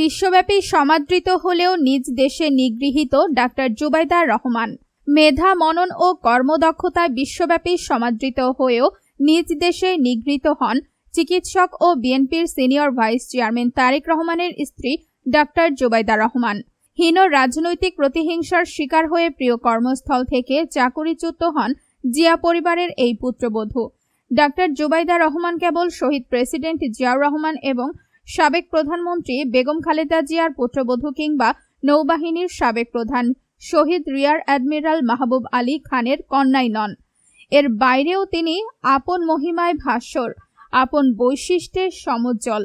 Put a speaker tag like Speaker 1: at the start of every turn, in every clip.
Speaker 1: বিশ্বব্যাপী সমাদৃত হলেও নিজ দেশে নিগৃহীত ডাক্তার জুবাইদার রহমান মেধা মনন ও কর্মদক্ষতায় বিশ্বব্যাপী সমাদৃত হয়েও নিজ দেশে নিগৃহীত হন চিকিৎসক ও বিএনপির সিনিয়র ভাইস চেয়ারম্যান তারেক রহমানের স্ত্রী ডাক্তার জুবাইদা রহমান হীন রাজনৈতিক প্রতিহিংসার শিকার হয়ে প্রিয় কর্মস্থল থেকে চাকরিচ্যুত হন জিয়া পরিবারের এই পুত্রবধূ ডাক্তার জুবাইদা রহমান কেবল শহীদ প্রেসিডেন্ট জিয়াউর রহমান এবং সাবেক প্রধানমন্ত্রী বেগম খালেদা জিয়ার পুত্রবধূ কিংবা নৌবাহিনীর সাবেক প্রধান শহীদ রিয়ার অ্যাডমিরাল মাহবুব আলী খানের কন্যাই নন এর বাইরেও তিনি আপন মহিমায় ভাস্বর আপন বৈশিষ্ট্যের সমজ্জ্বল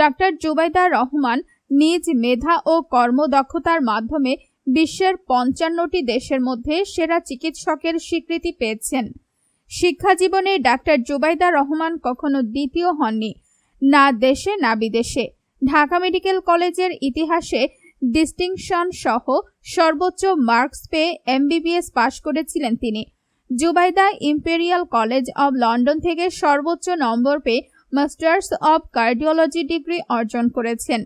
Speaker 1: ডক্টর জুবাইদা রহমান নিজ মেধা ও কর্মদক্ষতার মাধ্যমে বিশ্বের পঞ্চান্নটি দেশের মধ্যে সেরা চিকিৎসকের স্বীকৃতি পেয়েছেন শিক্ষা জীবনে ডাক্তার জুবাইদা রহমান কখনো দ্বিতীয় হননি না দেশে না বিদেশে ঢাকা মেডিকেল কলেজের ইতিহাসে ডিস্টিংশন সহ সর্বোচ্চ মার্কস পেয়ে এমবিবিএস পাশ করেছিলেন তিনি Zubaida imperial college of London থেকে সর্বোচ্চ নম্বর পেয়ে মাস্টার্স অব কার্ডিওলজি ডিগ্রি অর্জন করেছেন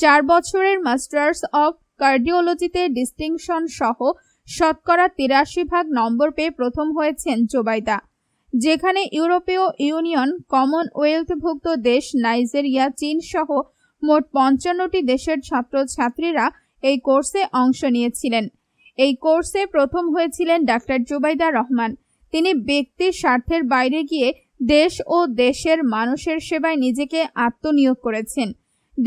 Speaker 1: চার বছরের মাস্টার্স অব কার্ডিওলজিতে ডিস্টিংশন সহ শতকরা তিরাশি ভাগ নম্বর পেয়ে প্রথম হয়েছেন জোবাইদা যেখানে ইউরোপীয় ইউনিয়ন কমনওয়েলথভুক্ত দেশ নাইজেরিয়া চীন সহ মোট পঞ্চান্নটি দেশের ছাত্রছাত্রীরা এই কোর্সে অংশ নিয়েছিলেন এই কোর্সে প্রথম হয়েছিলেন ডাক্তার জুবাইদা রহমান তিনি ব্যক্তির স্বার্থের বাইরে গিয়ে দেশ ও দেশের মানুষের সেবায় নিজেকে আত্মনিয়োগ করেছেন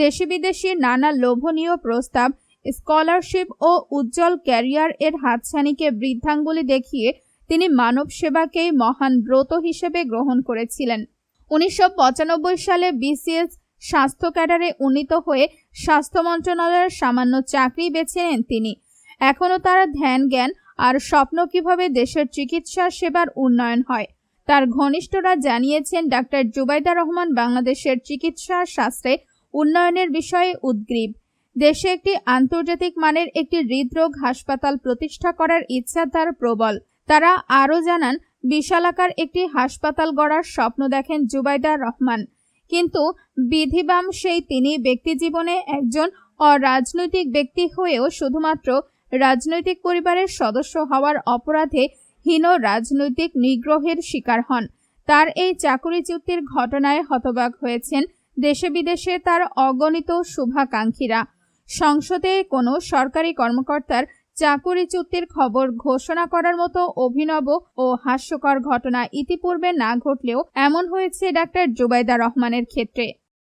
Speaker 1: দেশে বিদেশি নানা লোভনীয় প্রস্তাব স্কলারশিপ ও উজ্জ্বল ক্যারিয়ার এর হাতছানিকে বৃদ্ধাঙ্গুলি দেখিয়ে তিনি মানব সেবাকে মহান ব্রত হিসেবে গ্রহণ করেছিলেন উনিশশো সালে বিসিএস স্বাস্থ্য ক্যাডারে উন্নীত হয়ে স্বাস্থ্য মন্ত্রণালয়ের সামান্য চাকরি বেছে নেন তিনি এখনও তার ধ্যান জ্ঞান আর স্বপ্ন কিভাবে দেশের চিকিৎসা সেবার উন্নয়ন হয় তার ঘনিষ্ঠরা জানিয়েছেন ডাক্তার জুবাইদা রহমান বাংলাদেশের চিকিৎসা শাস্ত্রে উন্নয়নের বিষয়ে উদ্গ্রীব দেশে একটি আন্তর্জাতিক মানের একটি হৃদরোগ হাসপাতাল প্রতিষ্ঠা করার ইচ্ছা তার প্রবল তারা আরও জানান বিশালাকার একটি হাসপাতাল গড়ার স্বপ্ন দেখেন জুবাইদার রহমান কিন্তু বিধিবাম সেই তিনি ব্যক্তি জীবনে একজন অরাজনৈতিক ব্যক্তি হয়েও শুধুমাত্র রাজনৈতিক পরিবারের সদস্য হওয়ার অপরাধে হীন রাজনৈতিক নিগ্রহের শিকার হন তার এই চুক্তির ঘটনায় হতবাক হয়েছেন দেশে বিদেশে তার অগণিত শুভাকাঙ্ক্ষীরা সংসদে কোনো সরকারি কর্মকর্তার চাকরিচ্যুতির খবর ঘোষণা করার মতো অভিনব ও হাস্যকর ঘটনা ইতিপূর্বে না ঘটলেও এমন হয়েছে ডাক্তার জুবাইদা রহমানের ক্ষেত্রে